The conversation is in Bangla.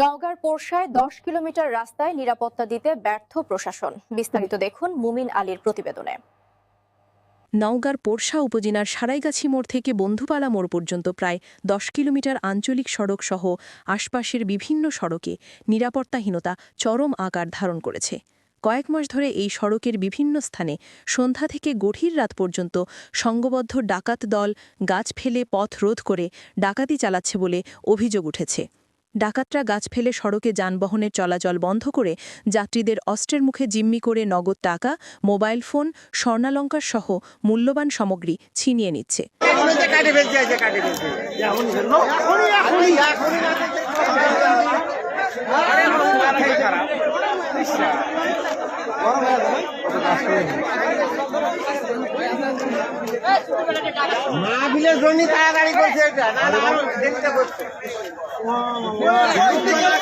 নওগাঁর পোরশায় দশ কিলোমিটার রাস্তায় নিরাপত্তা দিতে ব্যর্থ প্রশাসন। বিস্তারিত দেখুন মুমিন আলীর প্রতিবেদনে। নওগাঁর পোরশা উপজেলার সারাইগাছি মোড় থেকে বন্ধুপালা মোড় পর্যন্ত প্রায় দশ কিলোমিটার আঞ্চলিক সড়ক সহ আশপাশের বিভিন্ন সড়কে নিরাপত্তাহীনতা চরম আকার ধারণ করেছে। কয়েক মাস ধরে এই সড়কের বিভিন্ন স্থানে সন্ধ্যা থেকে গভীর রাত পর্যন্ত সংঘবদ্ধ ডাকাত দল গাছ ফেলে পথ রোধ করে ডাকাতি চালাচ্ছে বলে অভিযোগ উঠেছে। ডাকাতরা গাছ ফেলে সড়কে যানবাহনের চলাচল বন্ধ করে যাত্রীদের অস্ত্রের মুখে জিম্মি করে নগদ টাকা, মোবাইল ফোন, স্বর্ণালঙ্কার সহ মূল্যবান সামগ্রী ছিনিয়ে নিচ্ছে। খারাপ মাহফিলের জন্য তাড়াতাড়ি করছে এটা, না না আরও Uau, uau.